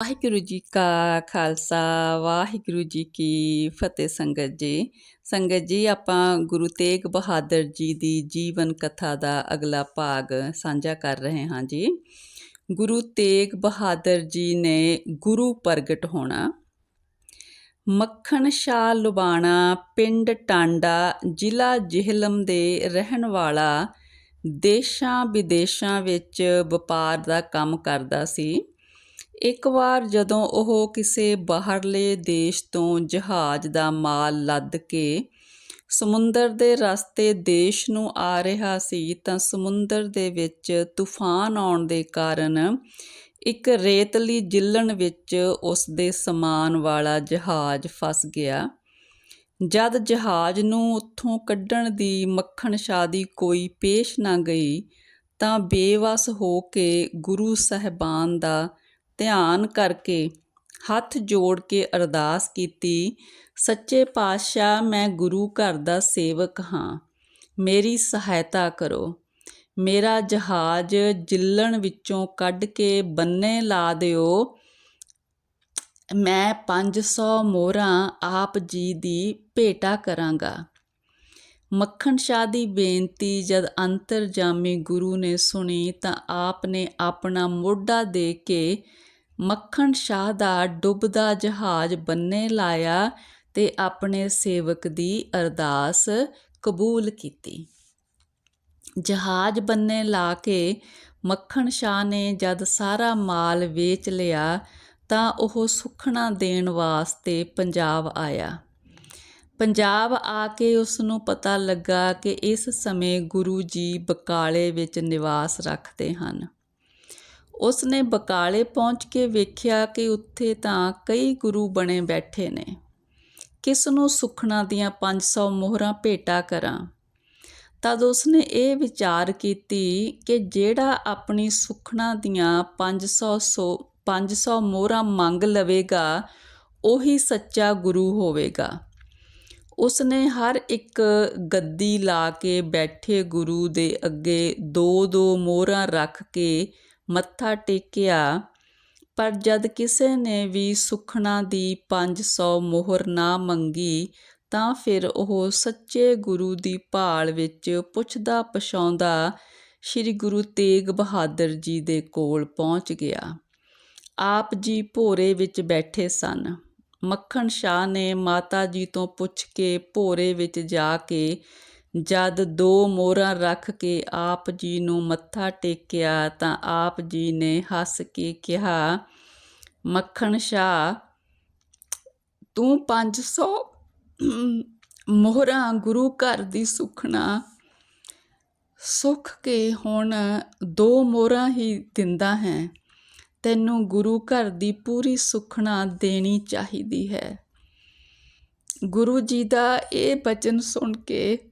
ਵਾਹਿਗੁਰੂ ਜੀ ਕਾ ਖਾਲਸਾ, ਵਾਹਿਗੁਰੂ ਜੀ ਕੀ ਫਤਿਹ ਸੰਗਤ ਜੀ। ਸੰਗਤ ਜੀ, ਆਪਾਂ ਗੁਰੂ ਤੇਗ ਬਹਾਦਰ ਜੀ ਦੀ ਜੀਵਨ ਕਥਾ ਦਾ ਅਗਲਾ ਭਾਗ ਸਾਂਝਾ ਕਰ ਰਹੇ ਹਾਂ ਜੀ। ਗੁਰੂ ਤੇਗ ਬਹਾਦਰ ਜੀ ਨੇ ਗੁਰੂ ਪ੍ਰਗਟ ਹੋਣਾ, ਮੱਖਣ ਸ਼ਾਹ ਲੁਬਾਣਾ, ਪਿੰਡ ਟਾਂਡਾ, ਜ਼ਿਲ੍ਹਾ ਜਿਹਲਮ ਦੇ ਰਹਿਣ ਵਾਲਾ ਦੇਸ਼ਾਂ ਵਿਦੇਸ਼ਾਂ ਵਿੱਚ ਵਪਾਰ ਦਾ ਕੰਮ ਕਰਦਾ ਸੀ। ਇੱਕ ਵਾਰ ਜਦੋਂ ਉਹ ਕਿਸੇ ਬਾਹਰਲੇ ਦੇਸ਼ ਤੋਂ ਜਹਾਜ਼ ਦਾ ਮਾਲ ਲੱਦ ਕੇ ਸਮੁੰਦਰ ਦੇ ਰਸਤੇ ਦੇਸ਼ ਨੂੰ ਆ ਰਿਹਾ ਸੀ, ਤਾਂ ਸਮੁੰਦਰ ਦੇ ਵਿੱਚ ਤੂਫਾਨ ਆਉਣ ਦੇ ਕਾਰਨ ਇੱਕ ਰੇਤਲੀ ਜਿੱਲਣ ਵਿੱਚ ਉਸ ਦੇ ਸਮਾਨ ਵਾਲਾ ਜਹਾਜ਼ ਫਸ ਗਿਆ। ਜਦ ਜਹਾਜ਼ ਨੂੰ ਉੱਥੋਂ ਕੱਢਣ ਦੀ ਮੱਖਣ ਸ਼ਾਦੀ ਕੋਈ ਪੇਸ਼ ਨਾ ਗਈ, ਤਾਂ ਬੇਵਸ ਹੋ ਕੇ ਗੁਰੂ ਸਹਿਬਾਨ ਦਾ ਧਿਆਨ ਕਰਕੇ ਹੱਥ ਜੋੜ ਕੇ ਅਰਦਾਸ ਕੀਤੀ, ਸੱਚੇ ਪਾਤਸ਼ਾਹ, ਮੈਂ ਗੁਰੂ ਘਰ ਦਾ ਸੇਵਕ ਹਾਂ। ਮੇਰੀ ਸਹਾਇਤਾ ਕਰੋ। ਮੇਰਾ ਜਹਾਜ਼ ਜਿੱਲਣ ਵਿੱਚੋਂ ਕੱਢ ਕੇ ਬੰਨੇ ਲਾ ਦਿਓ। ਮੈਂ 500 ਮੋਹਰਾਂ ਆਪ ਜੀ ਦੀ ਭੇਟਾ ਕਰਾਂਗਾ। ਮੱਖਣ ਸ਼ਾਹ ਦੀ ਬੇਨਤੀ ਜਦ ਅੰਤਰਜਾਮੀ ਗੁਰੂ ਨੇ ਸੁਣੀ ਤਾਂ ਆਪ ਨੇ ਆਪਣਾ ਮੋਢਾ ਦੇ ਕੇ ਮੱਖਣ ਸ਼ਾਹ ਦਾ ਡੁੱਬਦਾ ਜਹਾਜ਼ ਬੰਨੇ ਲਾਇਆ ਤੇ ਆਪਣੇ ਸੇਵਕ ਦੀ ਅਰਦਾਸ ਕਬੂਲ ਕੀਤੀ। ਜਹਾਜ਼ ਬੰਨੇ ਲਾ ਕੇ ਮੱਖਣ ਸ਼ਾਹ ਨੇ ਜਦ ਸਾਰਾ ਮਾਲ ਵੇਚ ਲਿਆ ਤਾਂ ਉਹ ਸੁਖਣਾ ਦੇਣ ਵਾਸਤੇ ਪੰਜਾਬ ਆਇਆ। ਪੰਜਾਬ ਆ ਕੇ ਉਸ ਨੂੰ ਪਤਾ ਲੱਗਾ ਕਿ ਇਸ ਸਮੇਂ ਗੁਰੂ ਜੀ ਬਕਾਲੇ ਵਿੱਚ ਨਿਵਾਸ ਰੱਖਦੇ ਹਨ। ਉਸ ਨੇ ਬਕਾਲੇ ਪਹੁੰਚ ਕੇ ਵੇਖਿਆ ਕਿ ਉੱਥੇ ਤਾਂ ਕਈ ਗੁਰੂ ਬਣੇ ਬੈਠੇ ਨੇ। ਕਿਸ ਨੂੰ ਸੁਖਣਾ ਦੀਆਂ 500 ਮੋਹਰਾਂ ਭੇਟਾ ਕਰਾਂ? ਤਦ ਉਸ ਨੇ ਇਹ ਵਿਚਾਰ ਕੀਤੀ ਕਿ ਜਿਹੜਾ ਆਪਣੀ ਸੁਖਣਾ ਦੀਆਂ 500 500 ਮੋਹਰਾਂ ਮੰਗ ਲਵੇਗਾ, ਉਹੀ ਸੱਚਾ ਗੁਰੂ ਹੋਵੇਗਾ। ਉਸ ਨੇ ਹਰ ਇੱਕ ਗੱਦੀ ਲਾ ਕੇ ਬੈਠੇ ਗੁਰੂ ਦੇ ਅੱਗੇ ਦੋ ਦੋ ਮੋਹਰਾਂ ਰੱਖ ਕੇ ਮੱਥਾ ਟੇਕਿਆ, ਪਰ ਜਦ ਕਿਸੇ ਨੇ ਵੀ ਸੁਖਣਾ ਦੀ 500 ਮੋਹਰ ਨਾ ਮੰਗੀ, ਤਾਂ ਫਿਰ ਉਹ ਸੱਚੇ ਗੁਰੂ ਦੀ ਭਾਲ ਵਿੱਚ ਪੁੱਛਦਾ ਪਛਾਉਂਦਾ, ਸ੍ਰੀ ਗੁਰੂ ਤੇਗ ਬਹਾਦਰ ਜੀ ਦੇ ਕੋਲ ਪਹੁੰਚ ਗਿਆ। ਆਪ ਜੀ ਭੋਰੇ ਵਿੱਚ ਬੈਠੇ ਸਨ। ਮੱਖਣ ਸ਼ਾਹ ਨੇ ਮਾਤਾ ਜੀ ਤੋਂ ਪੁੱਛ ਕੇ ਭੋਰੇ ਵਿੱਚ ਜਾ ਕੇ ਜਦ ਦੋ ਮੋਹਰਾਂ ਰੱਖ ਕੇ ਆਪ ਜੀ ਨੂੰ ਮੱਥਾ ਟੇਕਿਆ ਤਾਂ ਆਪ ਜੀ ਨੇ ਹੱਸ ਕੇ ਕਿਹਾ, ਮੱਖਣ ਸ਼ਾਹ, ਤੂੰ 500 ਮੋਹਰਾਂ ਗੁਰੂ ਘਰ ਦੀ ਸੁਖਣਾ। ਸੁਖ ਕੇ ਹੁਣ ਦੋ ਮੋਹਰਾਂ ਹੀ ਦਿੰਦਾ ਹੈ। ਤੈਨੂੰ ਗੁਰੂ ਘਰ ਦੀ ਪੂਰੀ ਸੁਖਣਾ ਦੇਣੀ ਚਾਹੀਦੀ ਹੈ ਗੁਰੂ ਜੀ ਦਾ ਇਹ ਬਚਨ ਸੁਣ ਕੇ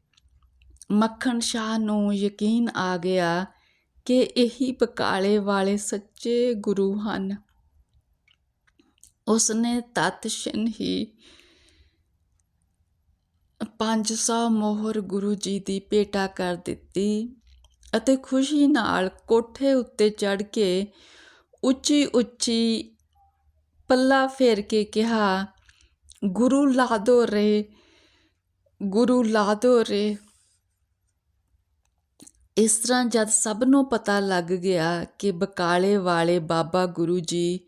ਮੱਖਣ ਸ਼ਾਹ ਨੂੰ ਯਕੀਨ ਆ ਗਿਆ ਕਿ ਇਹੀ ਬਕਾਲੇ ਵਾਲੇ ਸੱਚੇ ਗੁਰੂ ਹਨ। ਉਸਨੇ ਨੇ ਤਤਸ਼ਨ ਹੀ 500 ਮੋਹਰ ਗੁਰੂ ਜੀ ਦੀ ਭੇਟਾ ਕਰ ਦਿੱਤੀ ਅਤੇ ਖੁਸ਼ੀ ਨਾਲ ਕੋਠੇ ਉੱਤੇ ਚੜ ਕੇ ਉੱਚੀ ਉੱਚੀ ਪੱਲਾ ਫੇਰ ਕੇ ਕਿਹਾ, ਗੁਰੂ ਲਾਦੋ ਰੇ, ਗੁਰੂ ਲਾਦੋ ਰੇ। ਇਸ ਤਰ੍ਹਾਂ ਜਦ ਸਭ ਨੂੰ ਪਤਾ ਲੱਗ ਗਿਆ ਕਿ ਬਕਾਲੇ ਵਾਲੇ ਬਾਬਾ ਗੁਰੂ ਜੀ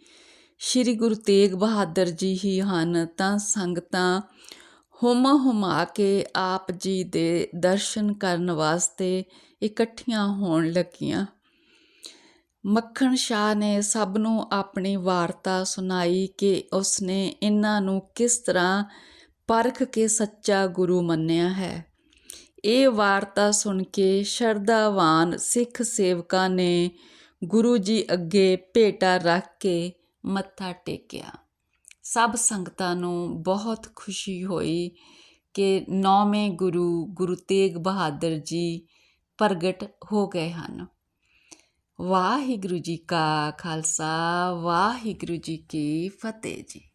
ਸ੍ਰੀ ਗੁਰੂ ਤੇਗ ਬਹਾਦਰ ਜੀ ਹੀ ਹਨ, ਤਾਂ ਸੰਗਤਾਂ ਹੁਮਾ ਹੁਮਾ ਕੇ ਆਪ ਜੀ ਦੇ ਦਰਸ਼ਨ ਕਰਨ ਵਾਸਤੇ ਇਕੱਠੀਆਂ ਹੋਣ ਲੱਗੀਆਂ। ਮੱਖਣ ਸ਼ਾਹ ਨੇ ਸਭ ਨੂੰ ਆਪਣੀ ਵਾਰਤਾ ਸੁਣਾਈ ਕਿ ਉਸਨੇ ਇਹਨਾਂ ਨੂੰ ਕਿਸ ਤਰ੍ਹਾਂ ਪਰਖ ਕੇ ਸੱਚਾ ਗੁਰੂ ਮੰਨਿਆ ਹੈ। ਇਹ ਵਾਰਤਾ ਸੁਣ ਕੇ ਸ਼ਰਧਾਵਾਨ ਸਿੱਖ ਸੇਵਕਾਂ ਨੇ ਗੁਰੂ ਜੀ ਅੱਗੇ ਭੇਟਾ ਰੱਖ ਕੇ ਮੱਥਾ ਟੇਕਿਆ। ਸਭ ਸੰਗਤਾਂ ਨੂੰ ਬਹੁਤ ਖੁਸ਼ੀ ਹੋਈ ਕਿ ਨੌਵੇਂ ਗੁਰੂ ਗੁਰੂ ਤੇਗ ਬਹਾਦਰ ਜੀ ਪ੍ਰਗਟ ਹੋ ਗਏ ਹਨ। ਵਾਹਿਗੁਰੂ ਜੀ ਕਾ ਖਾਲਸਾ, ਵਾਹਿਗੁਰੂ ਜੀ ਕੀ ਫਤਿਹ ਜੀ।